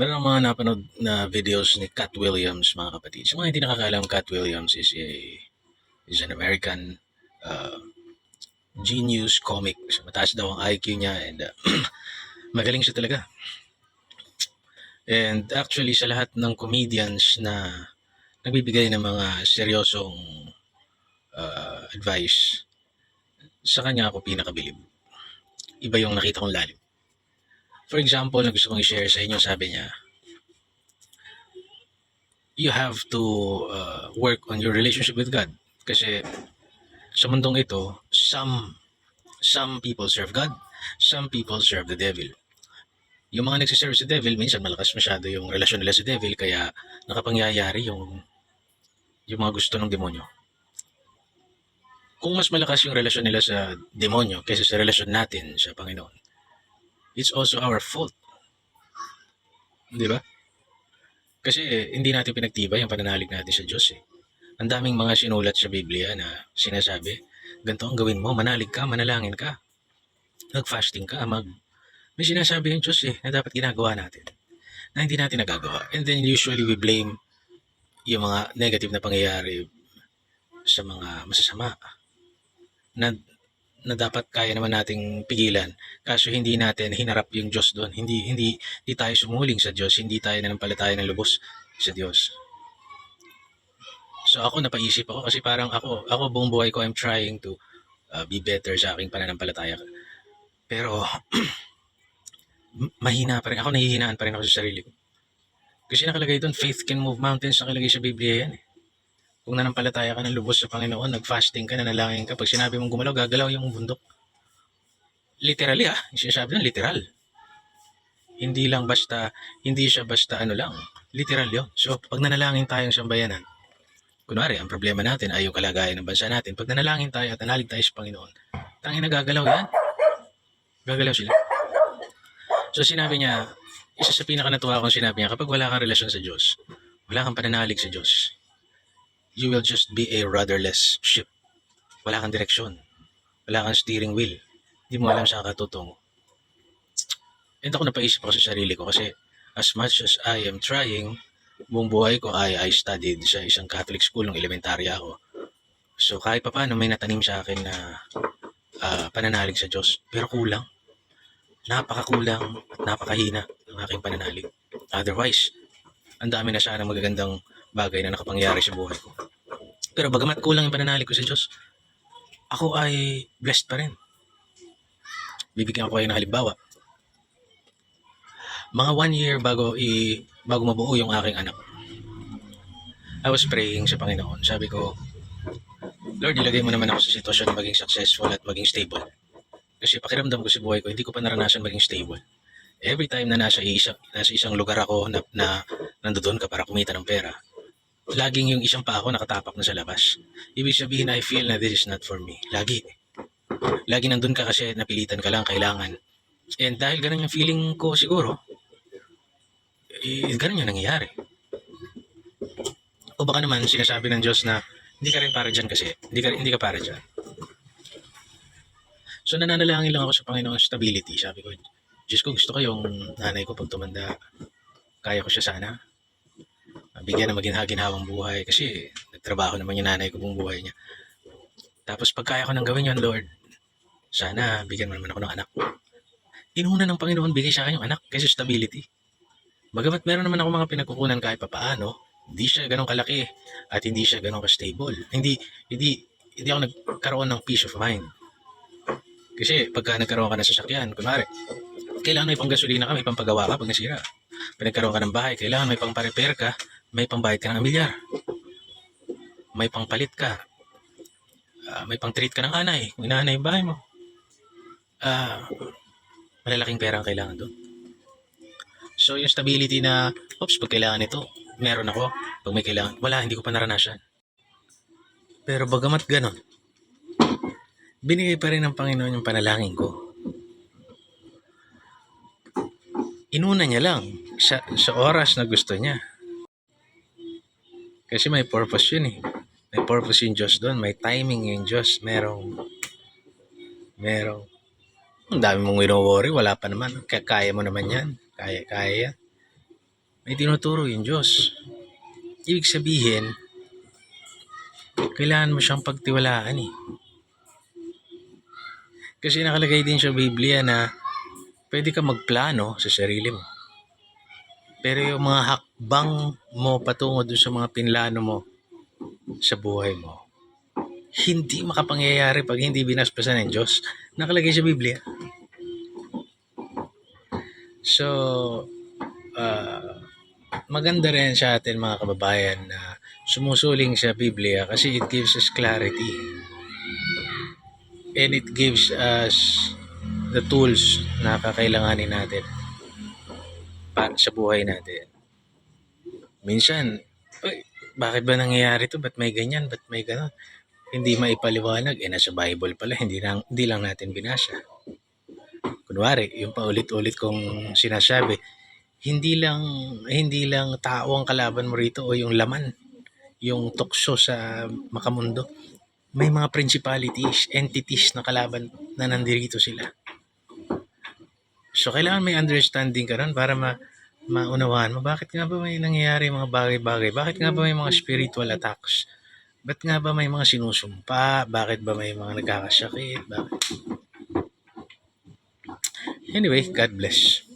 Meron mga napanood na videos ni Cat Williams, mga kapatid. Sa mga hindi nakakaalam, Cat Williams is a is an American uh, genius comic. So, mataas daw ang IQ niya and uh, magaling siya talaga. And actually, sa lahat ng comedians na nagbibigay ng mga seryosong uh, advice, sa kanya ako pinakabilib. Iba yung nakita kong lalim. For example, na gusto kong i-share sa inyo, sabi niya, you have to uh, work on your relationship with God. Kasi sa mundong ito, some some people serve God, some people serve the devil. Yung mga nagsiserve sa devil, minsan malakas masyado yung relasyon nila sa devil, kaya nakapangyayari yung yung mga gusto ng demonyo. Kung mas malakas yung relasyon nila sa demonyo kaysa sa relasyon natin sa Panginoon, it's also our fault. Di ba? Kasi eh, hindi natin pinagtibay ang pananalig natin sa Diyos eh. Ang daming mga sinulat sa Biblia na sinasabi, ganito ang gawin mo, manalig ka, manalangin ka. Mag-fasting ka, mag... May sinasabi yung Diyos eh, na dapat ginagawa natin. Na hindi natin nagagawa. And then usually we blame yung mga negative na pangyayari sa mga masasama na na dapat kaya naman nating pigilan. Kaso hindi natin hinarap yung Diyos doon. Hindi hindi hindi tayo sumuling sa Diyos. Hindi tayo nanampalataya ng lubos sa Diyos. So ako napaisip ako kasi parang ako ako buong buhay ko I'm trying to uh, be better sa aking pananampalataya. Pero mahina pa rin. Ako nahihinaan pa rin ako sa sarili ko. Kasi nakalagay doon faith can move mountains. Nakalagay sa Biblia yan eh kung nanampalataya ka ng lubos sa Panginoon, nag-fasting ka, nanalangin ka, pag sinabi mong gumalaw, gagalaw yung bundok. Literally ah, sinasabi doon, literal. Hindi lang basta, hindi siya basta ano lang, literal yun. So, pag nanalangin tayong sambayanan, kunwari, ang problema natin ay yung kalagayan ng bansa natin. Pag nanalangin tayo at nanalig tayo sa Panginoon, tangin na gagalaw yan. Gagalaw sila. So, sinabi niya, isa sa pinaka natuwa kong sinabi niya, kapag wala kang relasyon sa Diyos, wala kang pananalig sa Diyos, you will just be a rudderless ship. Wala kang direksyon. Wala kang steering wheel. Hindi mo alam saan ka tutungo. And ako napaisip ako sa sarili ko kasi as much as I am trying, buong buhay ko ay I studied sa isang Catholic school nung elementarya ako. So kahit pa paano may natanim sa akin na ah, pananalig sa Diyos. Pero kulang. Napakakulang at napakahina ng aking pananalig. Otherwise, ang dami na sana magagandang bagay na nakapangyari sa buhay ko. Pero bagamat kulang yung pananalig ko sa Diyos, ako ay blessed pa rin. Bibigyan ko kayo ng halimbawa. Mga one year bago i bago mabuo yung aking anak. I was praying sa Panginoon. Sabi ko, Lord, ilagay mo naman ako sa sitwasyon na maging successful at maging stable. Kasi pakiramdam ko sa buhay ko, hindi ko pa naranasan maging stable. Every time na nasa isang, nasa isang lugar ako na, na nandoon ka para kumita ng pera, laging yung isang pa ako nakatapak na sa labas. Ibig sabihin, I feel na this is not for me. Lagi. Lagi nandun ka kasi napilitan ka lang, kailangan. And dahil ganun yung feeling ko siguro, eh, ganun yung nangyayari. O baka naman sinasabi ng Diyos na hindi ka rin para dyan kasi. Hindi ka, hindi ka para dyan. So nananalangin lang ako sa Panginoon stability. Sabi ko, Diyos ko gusto ko yung nanay ko pag tumanda. Kaya ko siya sana bigyan ng maginhaginhawang buhay kasi nagtrabaho naman yung nanay ko buong buhay niya. Tapos pagkaya ko nang gawin yun, Lord, sana bigyan mo naman ako ng anak. Inuna ng Panginoon bigay sa akin anak kasi stability. Bagamat meron naman ako mga pinagkukunan kahit papaano, hindi siya ganun kalaki at hindi siya ganun ka-stable. Hindi, hindi, hindi ako nagkaroon ng peace of mind. Kasi pagka nagkaroon ka ng sasakyan, kunwari, kailangan may panggasolina ka, may pampagawa ka pag nasira. Pag nagkaroon ka ng bahay, kailangan may pang-repair ka, may pambayad ka ng milyar. May pangpalit ka. Ah, may pang-treat ka ng anay. Kung inaanay bahay mo. Ah, malalaking pera ang kailangan doon. So, yung stability na, oops, pag kailangan ito, meron ako. Pag may kailangan, wala, hindi ko pa naranasan. Pero bagamat ganon, binigay pa rin ng Panginoon yung panalangin ko. Inuna niya lang sa, sa oras na gusto niya. Kasi may purpose yun eh. May purpose yung Diyos doon. May timing yung Diyos. Merong, merong, ang dami mong wino-worry. Wala pa naman. Kaya, mo naman yan. Kaya, kaya may tinuturo yung Diyos. Ibig sabihin, kailangan mo siyang pagtiwalaan eh. Kasi nakalagay din sa Biblia na pwede ka magplano sa sarili mo. Pero yung mga hakbang mo patungo dun sa mga pinlano mo sa buhay mo, hindi makapangyayari pag hindi binasbasan ng Diyos. Nakalagay sa Biblia. So, ah, maganda rin sa atin mga kababayan na sumusuling sa Biblia kasi it gives us clarity. And it gives us the tools na kakailanganin natin para sa buhay natin. Minsan, "Uy, bakit ba nangyayari to? Ba't may ganyan? Ba't may ganon? Hindi maipaliwanag. Eh, nasa Bible pala. Hindi lang, hindi lang natin binasa. Kunwari, yung paulit-ulit kong sinasabi, hindi lang hindi lang tao ang kalaban mo rito o yung laman, yung tukso sa makamundo. May mga principalities, entities na kalaban na nandirito sila. So, kailangan may understanding ka ron para ma maunawaan mo bakit nga ba may nangyayari mga bagay-bagay? Bakit nga ba may mga spiritual attacks? Ba't nga ba may mga sinusumpa? Bakit ba may mga nagkakasakit? Bakit? Anyway, God bless.